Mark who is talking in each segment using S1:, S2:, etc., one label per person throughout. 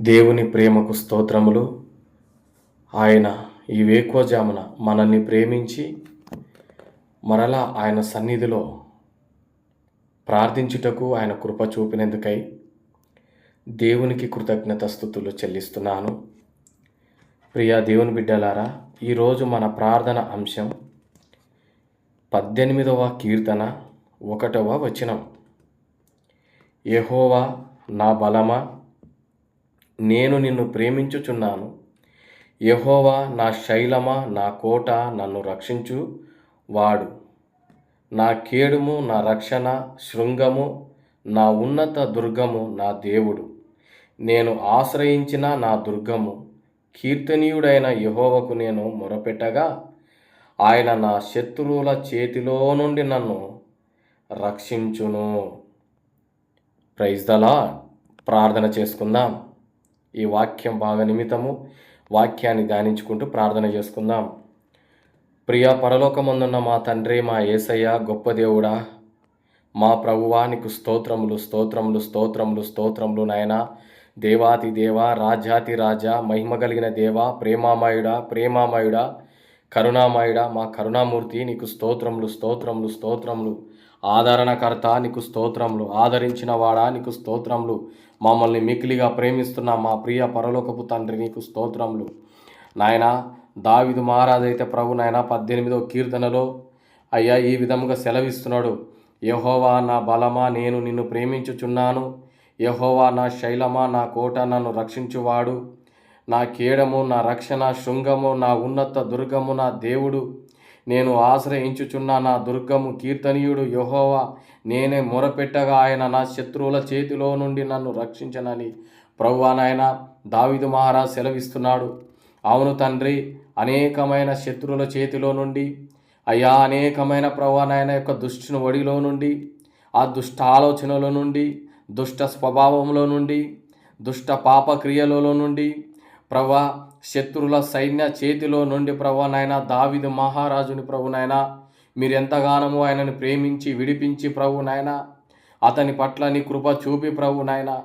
S1: దేవుని ప్రేమకు స్తోత్రములు. ఆయన ఈ వేకోజామున మనల్ని ప్రేమించి మరలా ఆయన సన్నిధిలో ప్రార్థించుటకు ఆయన కృప చూపినందుకై దేవునికి కృతజ్ఞత స్థుతులు చెల్లిస్తున్నాను. ప్రియా దేవుని బిడ్డలారా ఈరోజు మన ప్రార్థన అంశం పద్దెనిమిదవ కీర్తన ఒకటవ వచనం. ఎహోవా నా బలమా? నేను నిన్ను ప్రేమించుచున్నాను. యహోవా నా శైలమా నా కోట నన్ను రక్షించు వాడు. నా కేడుము నా రక్షణ శృంగము నా ఉన్నత దుర్గము నా దేవుడు. నేను ఆశ్రయించిన నా దుర్గము కీర్తనీయుడైన యహోవకు నేను మొరపెట్టగా ఆయన నా శత్రువుల చేతిలో నుండి నన్ను రక్షించును. ప్రైజ్ దలా ప్రార్థన చేసుకుందాం. ఈ వాక్యం బాగా నిమిత్తము. వాక్యాన్ని ధ్యానించుకుంటూ ప్రార్థన చేసుకుందాం. ప్రియ పరలోకమందున్న మా తండ్రి మా ఏసయ్య గొప్ప దేవుడా మా ప్రభువా నీకు స్తోత్రములు స్తోత్రములు స్తోత్రములు స్తోత్రములు నాయన. దేవాతి దేవ రాజాతి రాజా మహిమ కలిగిన దేవ ప్రేమామయుడా ప్రేమామయుడా కరుణామయుడా మా కరుణామూర్తి నీకు స్తోత్రములు స్తోత్రములు స్తోత్రములు. ఆదరణకర్త నీకు స్తోత్రములు. ఆదరించిన వాడా నీకు స్తోత్రములు. మమ్మల్ని మిక్కిలిగా ప్రేమిస్తున్న మా ప్రియ పరలోకపు తండ్రి నీకు స్తోత్రములు. నాయన దావిదు మహారాజైతే ప్రభు నాయన పద్దెనిమిదో కీర్తనలో అయ్యా ఈ విధముగా సెలవిస్తున్నాడు. యహోవా నా బలమా నేను నిన్ను ప్రేమించుచున్నాను. యహోవా నా శైలమా నా కోట నన్ను రక్షించువాడు. నా కీడము నా రక్షణ శృంగము నా ఉన్నత దుర్గము నా దేవుడు. నేను ఆశ్రయించుచున్న నా దుర్గము కీర్తనీయుడు యహోవా. నేనే మొరపెట్టగా ఆయన నా శత్రువుల చేతిలో నుండి నన్ను రక్షించనని. ప్రభువానాయన దావిదు మహారాజ్ సెలవిస్తున్నాడు. అవును తండ్రి అనేకమైన శత్రువుల చేతిలో నుండి అయ్యా అనేకమైన ప్రభా యొక్క దుష్టుని ఒడిలో నుండి ఆ దుష్ట ఆలోచనల నుండి దుష్ట స్వభావంలో నుండి దుష్ట పాప క్రియలలో నుండి ప్రభా శత్రుల సైన్య చేతిలో నుండి ప్రభా నాయన దావిదు మహారాజుని ప్రభు నాయన. మీరు ఎంతగానో ఆయనను ప్రేమించి విడిపించి ప్రభు నాయన. అతని పట్ల నీ కృప చూపి ప్రభు నాయన.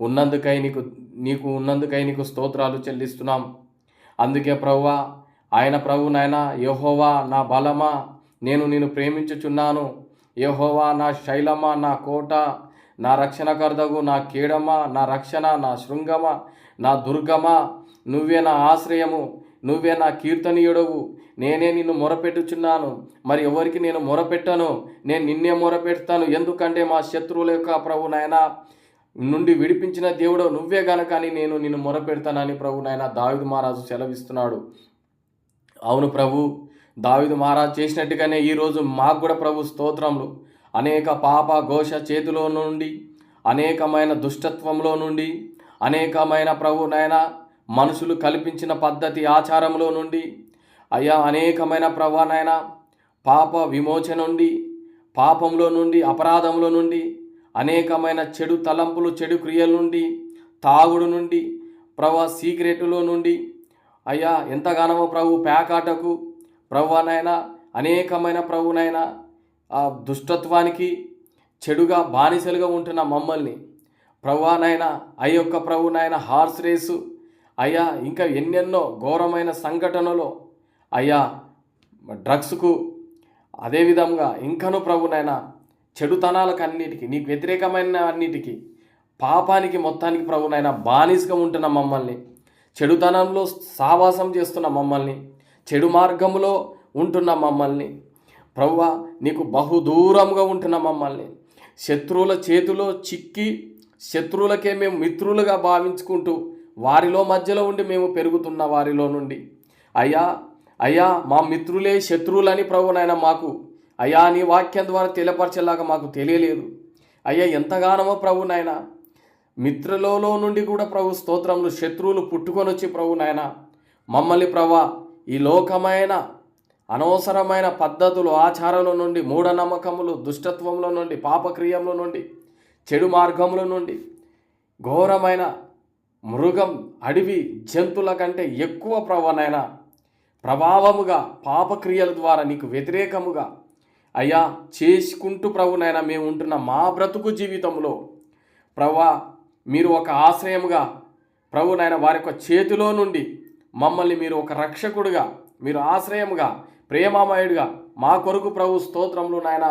S1: ఉన్నందుకై నీకు నీకు ఉన్నందుకై నీకు స్తోత్రాలు చెల్లిస్తున్నాం. అందుకే ప్రభువా ఆయన ప్రభు నాయన యహోవా నా బలమా నేను నిన్ను ప్రేమించుచున్నాను. యహోవా నా శైలమా నా కోట నా రక్షణకర్తగు నా కీడమా నా రక్షణ నా శృంగమా నా దుర్గమా నువ్వే నా ఆశ్రయము నువ్వే నా కీర్తనీయుడవు. నేనే నిన్ను మొరపెట్టుచున్నాను. మరి ఎవరికి నేను మొరపెట్టను? నేను నిన్నే మొరపెడతాను. ఎందుకంటే మా శత్రువుల యొక్క ప్రభు నాయన నుండి విడిపించిన దేవుడు నువ్వే గనక అని నేను నిన్ను మొరపెడతానని ప్రభు నాయన దావిదు మహారాజు సెలవిస్తున్నాడు. అవును ప్రభు దావిదు మహారాజు చేసినట్టుగానే ఈరోజు మాకు కూడా ప్రభు స్తోత్రములు. అనేక పాప ఘోష చేతిలో నుండి అనేకమైన దుష్టత్వంలో నుండి అనేకమైన ప్రభు నాయన మనుషులు కల్పించిన పద్ధతి ఆచారంలో నుండి అయ్యా అనేకమైన ప్రభు పాప విమోచన నుండి పాపంలో నుండి అపరాధంలో నుండి అనేకమైన చెడు తలంపులు చెడు క్రియల నుండి తాగుడు నుండి ప్రభా సీక్రెట్లో నుండి అయ్యా ఎంతగానో ప్రభు పేకాటకు ప్రభునైనా అనేకమైన ప్రభునైనా ఆ దుష్టత్వానికి చెడుగా బానిసలుగా ఉంటున్న మమ్మల్ని ప్రభువానైనా అయ్యొక్క ప్రభునైనా హార్స్ రేసు అయ్యా ఇంకా ఎన్నెన్నో ఘోరమైన సంఘటనలో. అయ్యా డ్రగ్స్కు అదేవిధంగా ఇంకను ప్రభునైనా చెడుతనాలకు అన్నిటికీ నీకు వ్యతిరేకమైన అన్నిటికీ పాపానికి మొత్తానికి ప్రభునైనా బానిసగా ఉంటున్న మమ్మల్ని చెడుతనంలో సావాసం చేస్తున్న మమ్మల్ని చెడు మార్గంలో ఉంటున్న మమ్మల్ని ప్రవ్వ నీకు బహుదూరంగా ఉంటున్న మమ్మల్ని శత్రువుల చేతిలో చిక్కి శత్రువులకే మేము మిత్రులుగా భావించుకుంటూ వారిలో మధ్యలో ఉండి మేము పెరుగుతున్న వారిలో నుండి. అయ్యా అయ్యా మా మిత్రులే శత్రువులని ప్రభునైనా మాకు. అయ్యా నీ వాక్యం ద్వారా తెలియపరచేలాగా మాకు తెలియలేదు. అయ్యా ఎంతగానమో ప్రభునైనా. మిత్రులలో నుండి కూడా ప్రభు స్తోత్రములు శత్రువులు పుట్టుకొని వచ్చి ప్రభునైనా. మమ్మల్ని ప్రభా ఈ లోకమైన అనవసరమైన పద్ధతులు ఆచారాల నుండి మూఢనమ్మకములు దుష్టత్వంలో నుండి పాపక్రియంలో నుండి చెడు మార్గముల నుండి ఘోరమైన మృగం అడవి జంతువుల కంటే ఎక్కువ ప్రభనైనా ప్రభావముగా పాపక్రియల ద్వారా నీకు వ్యతిరేకముగా అయ్యా చేసుకుంటూ ప్రభునైనా మేము ఉంటున్న మా బ్రతుకు జీవితంలో ప్రభా మీరు ఒక ఆశ్రయముగా ప్రభునైనా వారి యొక్క చేతిలో నుండి మమ్మల్ని మీరు ఒక రక్షకుడుగా మీరు ఆశ్రయముగా ప్రేమామయుడిగా మా కొరకు ప్రభు స్తోత్రంలో నాయన.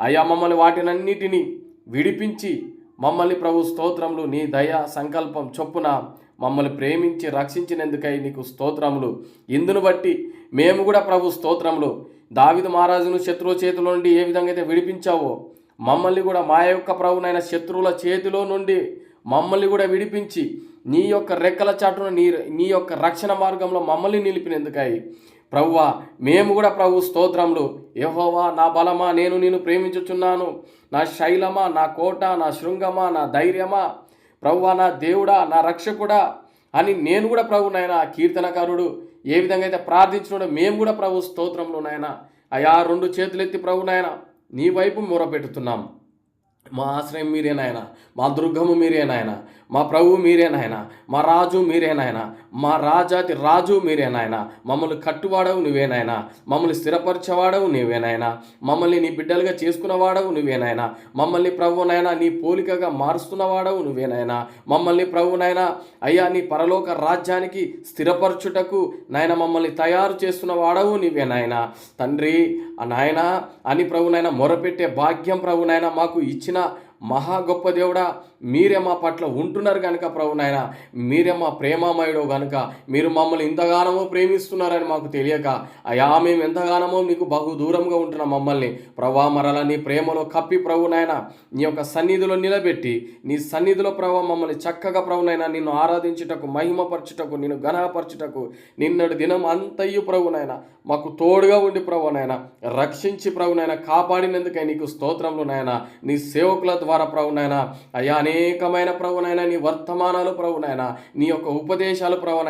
S1: అయ్యా మమ్మల్ని వాటినన్నిటినీ విడిపించి మమ్మల్ని ప్రభు స్తోత్రములు నీ దయ సంకల్పం చొప్పున మమ్మల్ని ప్రేమించి రక్షించినందుకై నీకు స్తోత్రములు. ఇందును బట్టి మేము కూడా ప్రభు స్తోత్రములు. దావిదు మహారాజును శత్రువు చేతిలో నుండి ఏ విధంగా అయితే విడిపించావో మమ్మల్ని కూడా మా యొక్క ప్రభునైన శత్రువుల చేతిలో నుండి మమ్మల్ని కూడా విడిపించి నీ యొక్క రెక్కల చాటున నీ నీ యొక్క రక్షణ మార్గంలో మమ్మల్ని నిలిపినందుకై ప్రభువా మేము కూడా ప్రభు స్తోత్రములు. యెహోవా నా బలమా నేను నేను ప్రేమించుచున్నాను. నా శైలమా నా కోట నా శృంగమా నా ధైర్యమా. ప్రభువా నా దేవుడా నా రక్షకుడా అని నేను కూడా ప్రభు నాయన కీర్తనకారుడు. ఏ విధంగా అయితే ప్రార్థించినాడో మేము కూడా ప్రభు స్తోత్రంలో నాయన. అయా రెండు చేతులెత్తి ప్రభు నాయన నీ వైపు మొరపెట్టుతున్నాం. మా ఆశ్రయం మీరే నాయన మా దుర్గము మీరే నాయన. మా ప్రభు మీరే నాయన మా రాజు మీరే నాయన మా రాజాతి రాజు మీరే నాయన మమ్మల్ని కట్టువాడవు నువ్వే నాయన మమ్మల్ని స్థిరపరిచేవాడవు నువ్వే నాయన మమ్మల్ని నీ బిడ్డలుగా చేసుకున్నవాడవు నువ్వే నాయన మమ్మల్ని ప్రభునైనా నీ పోలికగా మారుస్తున్నవాడవు నువ్వేనాయనా మమ్మల్ని ప్రభునైనా అయ్యా నీ పరలోక రాజ్యానికి స్థిరపరచుటకు నాయన మమ్మల్ని తయారు చేస్తున్న వాడవు నీవే నాయన. తండ్రి ఆ నాయన అని ప్రభునైనా మొరపెట్టే భాగ్యం ప్రభునైనా నాయన మాకు ఇచ్చిన మహా గొప్ప దేవుడా మీరే మా పట్ల ఉంటున్నారు కనుక ప్రభు నాయన మీరే మా ప్రేమామయుడు కనుక మీరు మమ్మల్ని ఇంతగానమో ప్రేమిస్తున్నారని మాకు తెలియక అయా మేము ఎంతగానమో మీకు బహు దూరంగా ఉంటున్నాం మమ్మల్ని. ప్రభా మరలా నీ ప్రేమలో కప్పి ప్రభు నాయన నీ యొక్క సన్నిధిలో నిలబెట్టి నీ సన్నిధిలో ప్రభు మమ్మల్ని చక్కగా ప్రభు నాయన నిన్ను ఆరాధించుటకు మహిమపరచుటకు నిన్ను ఘనపరచుటకు నిన్నటి దినం అంతయ్యు ప్రభు నాయన మాకు తోడుగా ఉండి ప్రభు నాయన రక్షించి ప్రభు నాయన కాపాడినందుకై నీకు స్తోత్రంలో నాయన నీ సేవకుల ద్వారా ప్రభు నాయన అయ్యా అనేకమైన ప్రభు నీ వర్తమానాలు ప్రభు నీ యొక్క ఉపదేశాలు ప్రభు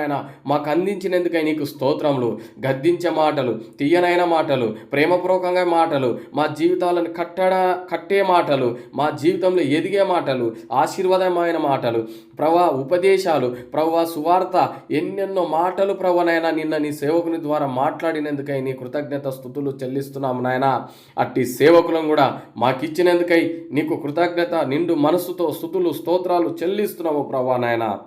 S1: మాకు అందించినందుకై నీకు స్తోత్రములు. గద్దించే మాటలు తీయనైన మాటలు ప్రేమపూర్వకంగా మాటలు మా జీవితాలను కట్టడ కట్టే మాటలు మా జీవితంలో ఎదిగే మాటలు ఆశీర్వాదమైన మాటలు ప్రభా ఉపదేశాలు ప్రభా సువార్త ఎన్నెన్నో మాటలు ప్రభనైనా నిన్న నీ సేవకుని ద్వారా మాట్లాడినందుకై నీ కృతజ్ఞత స్థుతులు చెల్లిస్తున్నాము నాయన. అట్టి సేవకులను కూడా మాకిచ్చినందుకై నీకు కృతజ్ఞ కృతజ్ఞత నిండు మనస్సుతో స్థుతులు స్తోత్రాలు చెల్లిస్తున్నాము ప్రభా నాయన.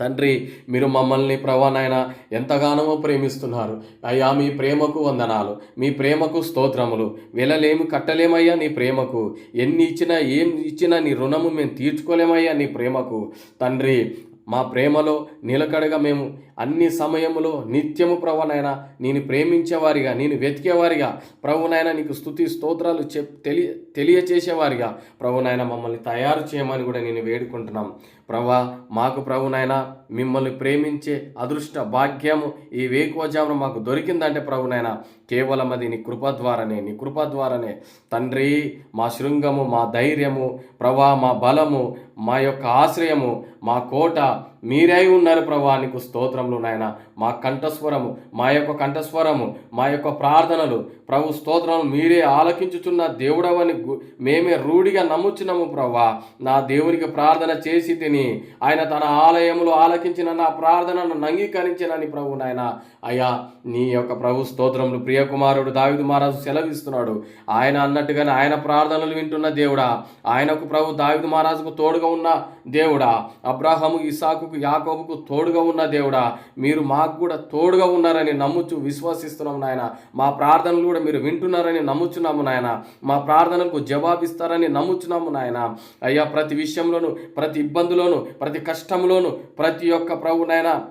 S1: తండ్రి మీరు మమ్మల్ని ప్రభానైనా ఎంతగానో ప్రేమిస్తున్నారు. అయ్యా మీ ప్రేమకు వందనాలు మీ ప్రేమకు స్తోత్రములు. వెలలేము కట్టలేమయ్యా నీ ప్రేమకు. ఎన్ని ఇచ్చినా ఏం ఇచ్చినా నీ రుణము మేము తీర్చుకోలేమయ్యా నీ ప్రేమకు. తండ్రి మా ప్రేమలో నిలకడగా మేము అన్ని సమయములో నిత్యము ప్రభునైనా నేను ప్రేమించేవారిగా నేను వెతికేవారిగా. ప్రభునైనా నీకు స్థుతి స్తోత్రాలు చెప్ తెలియ తెలియచేసేవారిగా. ప్రభునైనా మమ్మల్ని తయారు చేయమని కూడా నేను వేడుకుంటున్నాం. ప్రభా మాకు ప్రభునైనా మిమ్మల్ని ప్రేమించే అదృష్ట భాగ్యము ఈ వేకువజామున మాకు దొరికిందంటే ప్రభునైనా కేవలం అది నీ కృప ద్వారానే నీ కృప ద్వారానే. తండ్రి మా శృంగము మా ధైర్యము ప్రభా మా బలము మా యొక్క ఆశ్రయము మా కోట మీరై ఉన్నారు ప్రభా నీకు స్తోత్రములు నాయన. మా కంఠస్వరము మా యొక్క కంఠస్వరము మా యొక్క ప్రార్థనలు ప్రభు స్తోత్రములు మీరే ఆలకించుచున్న దేవుడవని మేమే రూఢిగా నమ్ముచున్నాము ప్రభా. నా దేవునికి ప్రార్థన చేసి తిని ఆయన తన ఆలయములు ఆలకించిన నా ప్రార్థనను అంగీకరించినని ప్రభు నాయన. అయ్యా నీ యొక్క ప్రభు స్తోత్రములు ప్రియకుమారుడు దావిదు మహారాజు సెలవిస్తున్నాడు. ఆయన అన్నట్టుగానే ఆయన ప్రార్థనలు వింటున్న దేవుడా. ఆయనకు ప్రభు దావిదు మహారాజుకు తోడుగా ఉన్న దేవుడా. అబ్రాహము ఇసాకు యాకోబుకు తోడుగా ఉన్న దేవుడా మీరు మాకు కూడా తోడుగా ఉన్నారని నమ్ముచు విశ్వసిస్తున్నాం నాయన. మా ప్రార్థనలు కూడా మీరు వింటున్నారని నమ్ముచున్నాము నాయన. మా ప్రార్థనలకు జవాబిస్తారని నమ్ముచున్నాము నాయన. అయ్యా ప్రతి విషయంలోను ప్రతి ఇబ్బందులోను ప్రతి కష్టంలోను ప్రతి ఒక్క ప్రభు నాయన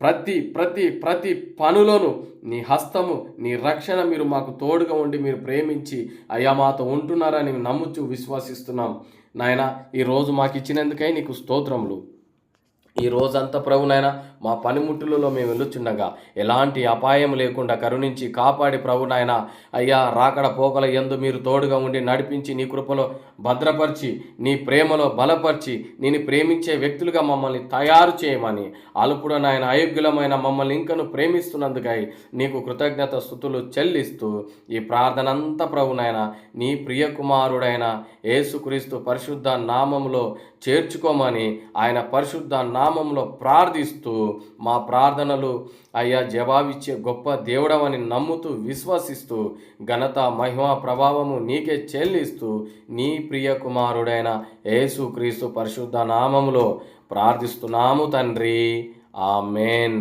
S1: ప్రతి ప్రతి ప్రతి పనులోను నీ హస్తము నీ రక్షణ మీరు మాకు తోడుగా ఉండి మీరు ప్రేమించి అయ్యా మాతో ఉంటున్నారని నమ్ముచు విశ్వసిస్తున్నాం. నాయన ఈరోజు మాకు ఇచ్చినందుకై నీకు స్తోత్రములు. ఈ రోజంతా ప్రభునైనా మా పనిముట్టులలో మేము వెళ్ళుచుండగా ఎలాంటి అపాయం లేకుండా కరుణించి కాపాడి ప్రభునైనా అయ్యా రాకడ పోకల ఎందు మీరు తోడుగా ఉండి నడిపించి నీ కృపలో భద్రపరిచి నీ ప్రేమలో బలపరిచి నేను ప్రేమించే వ్యక్తులుగా మమ్మల్ని తయారు చేయమని అలుపుడనైన అయోగ్యులమైన మమ్మల్ని ఇంకను ప్రేమిస్తున్నందుకై నీకు కృతజ్ఞత స్థుతులు చెల్లిస్తూ ఈ ప్రార్థన అంతా ప్రభునైనా నీ ప్రియ కుమారుడైన యేసుక్రీస్తు పరిశుద్ధ నామంలో చేర్చుకోమని ఆయన పరిశుద్ధ నామంలో ప్రార్థిస్తూ మా ప్రార్థనలు అయ్యా జవాబిచ్చే గొప్ప దేవుడవని నమ్ముతూ విశ్వసిస్తూ ఘనత మహిమ ప్రభావము నీకే చెల్లిస్తూ నీ ప్రియ కుమారుడైన యేసుక్రీస్తు పరిశుద్ధ నామములో ప్రార్థిస్తున్నాము తండ్రి. ఆమెన్.